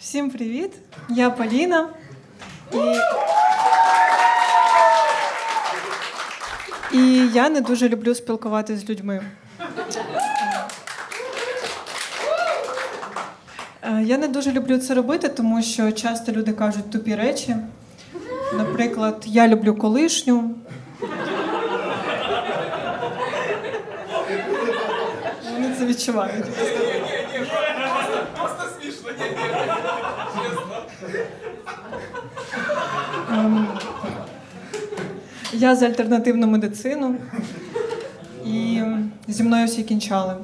Всім привіт! Я Поліна. І... і я не дуже люблю спілкуватися з людьми. Е, Я не дуже люблю це робити, тому що часто люди кажуть тупі речі. Наприклад, я люблю колишню. Вони це відчувають. Я за альтернативну медицину, і зі мною всі кінчали.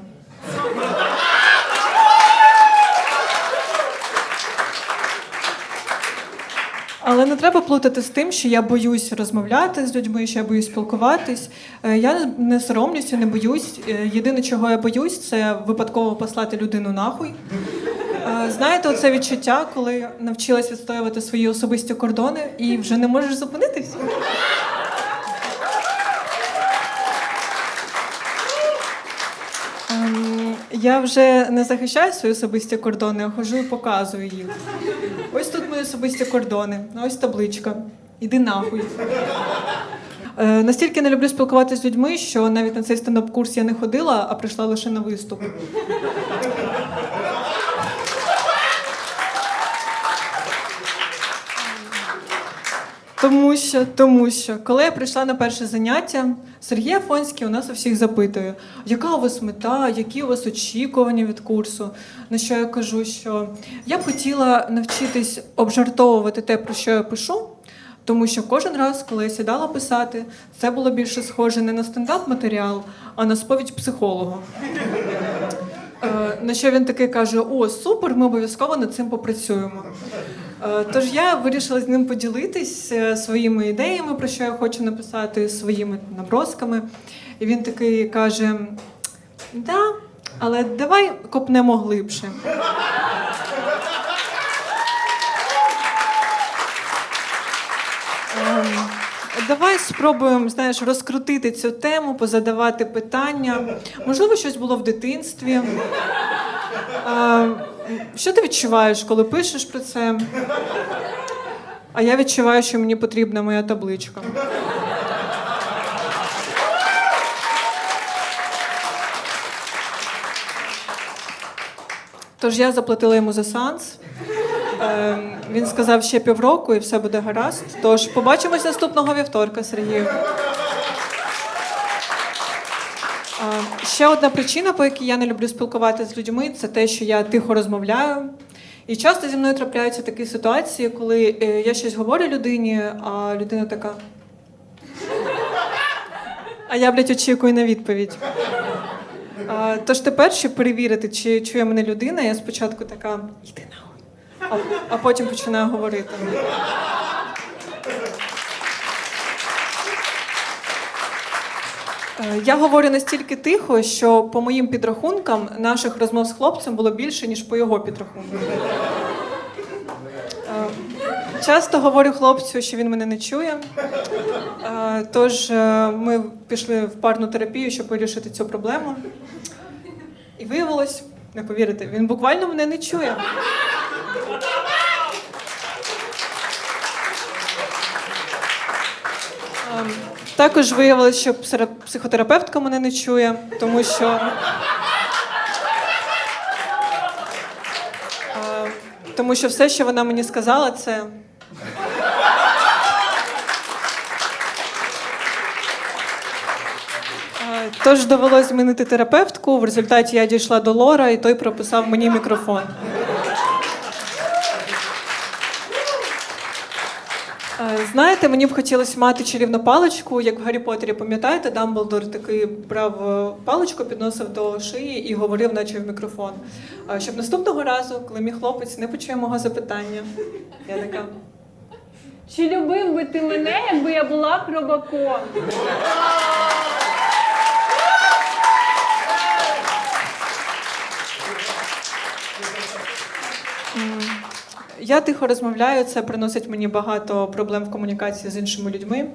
Але не треба плутати з тим, що я боюсь розмовляти з людьми, що я боюсь спілкуватись. Е, Я не соромлюся, не боюсь. Е, Єдине, чого я боюсь, це випадково послати людину нахуй. Знаєте, оце відчуття, коли навчилась відстоювати свої особисті кордони і вже не можеш зупинитись. Ем, Я вже не захищаю свої особисті кордони, а хожу і показую їх. Ось тут мої особисті кордони, ось табличка. Іди нахуй. Е, Настільки не люблю спілкуватися з людьми, що навіть на цей стендап-курс я не ходила, а прийшла лише на виступ. Тому що, тому що, коли я прийшла на перше заняття, Сергій Афонський у нас у всіх запитує, яка у вас мета, які у вас очікування від курсу. На що я кажу, що я б хотіла навчитись обжартовувати те, про що я пишу, тому що кожен раз, коли я сідала писати, це було більше схоже не на стендап-матеріал, а на сповідь психолога. Е, На що він таки каже: О, супер, ми обов'язково над цим попрацюємо. Е, Тож я вирішила з ним поділитись е, своїми ідеями, про що я хочу написати, своїми набросками. І він такий каже: Да, але давай копнемо глибше. Ем, Давай спробуємо знаєш, розкрутити цю тему, позадавати питання. Можливо, щось було в дитинстві. Що ти відчуваєш, коли пишеш про це? А я відчуваю, що мені потрібна моя табличка. Тож я заплатила йому за сеанс. Е, Він сказав ще півроку і все буде гаразд. Тож побачимось наступного вівторка, Сергію. А, Ще одна причина, по якій я не люблю спілкуватися з людьми, це те, що я тихо розмовляю. І часто зі мною трапляються такі ситуації, коли е, я щось говорю людині, а людина така. А я, блядь, очікую на відповідь. А, Тож тепер, щоб перевірити, чи чує мене людина, я спочатку така йди нахуй, а, а потім починаю говорити. Я говорю настільки тихо, що по моїм підрахункам наших розмов з хлопцем було більше, ніж по його підрахункам. Е, Часто говорю хлопцю, що він мене не чує. Е, Тож е, ми пішли в парну терапію, щоб вирішити цю проблему. І виявилось, не повірите, він буквально мене не чує. Ем, Також виявилось, що психотерапевтка мене не чує, тому що. Тому що все, що вона мені сказала, це. Тож довелось змінити терапевтку. В результаті я дійшла до Лора, і той прописав мені мікрофон. Знаєте, мені б хотілося мати чарівну паличку, як в Гаррі Поттері, пам'ятаєте, Дамблдор такий брав е, паличку, підносив до шиї і говорив, наче в мікрофон. Е, Щоб наступного разу, коли мій хлопець не почує мого запитання, я така. Чи любив би ти мене, якби я була хробаком? Я тихо розмовляю, це приносить мені багато проблем в комунікації з іншими людьми.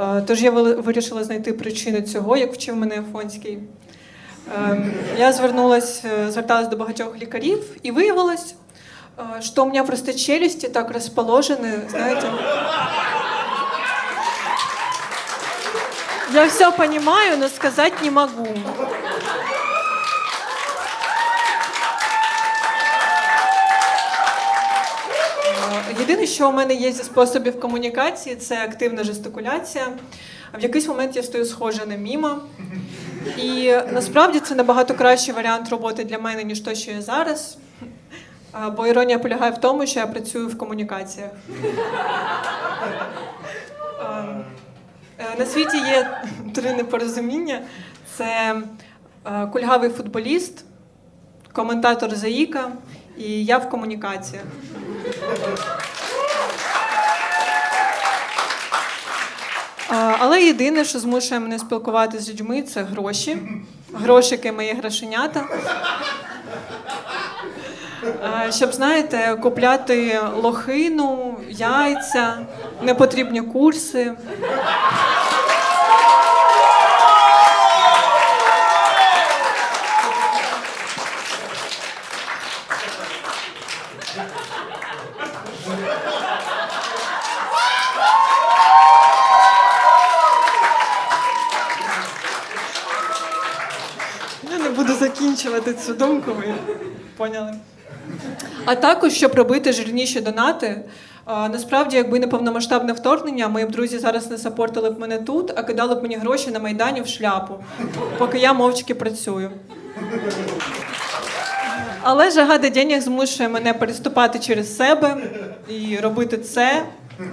Е, Тож я вирішила знайти причини цього, як вчив мене Афонський. Ем, Я звернулась, е, зверталась до багатьох лікарів і виявилось, э, что у меня просто челюсти так расположены, знаете. Я все понимаю, но сказать не могу. Єдине, що у мене є зі способів комунікації, це активна жестикуляція. В якийсь момент я стою схожа на міма. І насправді це набагато кращий варіант роботи для мене, ніж те, що я зараз. Бо іронія полягає в тому, що я працюю в комунікаціях. Е, На світі є три непорозуміння: це е, кульгавий футболіст, коментатор Заїка і я в комунікаціях. Але єдине, що змушує мене спілкуватися з людьми, це гроші. Грошики мої грошенята. Щоб, знаєте, купляти лохину, яйця, непотрібні курси. Закінчувати цю думку, ви поняли. А також, щоб робити жирніші донати. Насправді, якби не повномасштабне вторгнення, мої б друзі зараз не сапортили б мене тут, а кидали б мені гроші на Майдані в шляпу, поки я мовчки працюю. Але жага до денег змушує мене переступати через себе і робити це,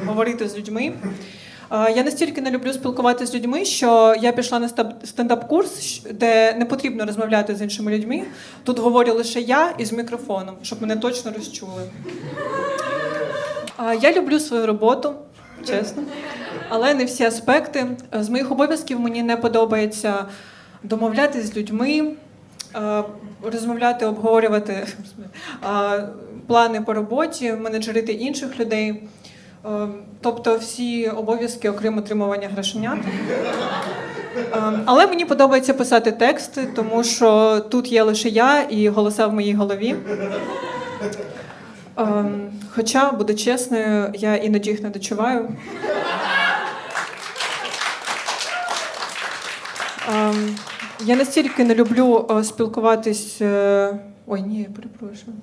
говорити з людьми. Е, Я настільки не люблю спілкуватися з людьми, що я пішла на стендап-курс, де не потрібно розмовляти з іншими людьми. Тут говорю лише я із мікрофоном, щоб мене точно розчули. Е, Я люблю свою роботу, чесно, але не всі аспекти. З моїх обов'язків мені не подобається домовлятися з людьми, е, розмовляти, обговорювати плани по роботі, менеджерити інших людей. Е, Тобто всі обов'язки, окрім отримування грошенят. Е, Але мені подобається писати тексти, тому що тут є лише я і голоса в моїй голові. Е, Хоча, буду чесною, я іноді їх не дочуваю. Ем, Я настільки не люблю е, спілкуватись. е, Ой, ні, перепрошую.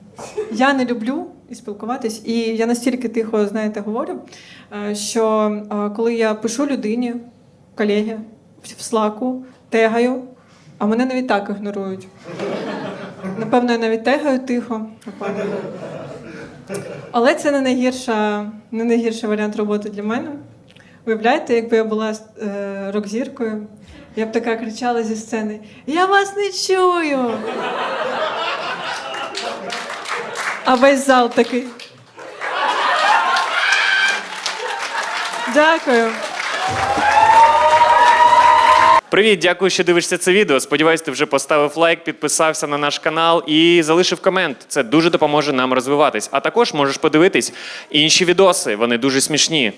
Я не люблю спілкуватись, і я настільки тихо, знаєте, говорю, е, що коли я пишу людині, колеги, в слаку, тегаю, а мене навіть так ігнорують. Напевно, я навіть тегаю тихо. Але це не найгірша, не найгірший варіант роботи для мене. Уявляєте, якби я була е, рок-зіркою, я б така кричала зі сцени: Я вас не чую! А весь зал такий. Дякую. Привіт, дякую, що дивишся це відео. Сподіваюсь, ти вже поставив лайк, підписався на наш канал і залишив комент. Це дуже допоможе нам розвиватись. А також можеш подивитись інші відоси. Вони дуже смішні.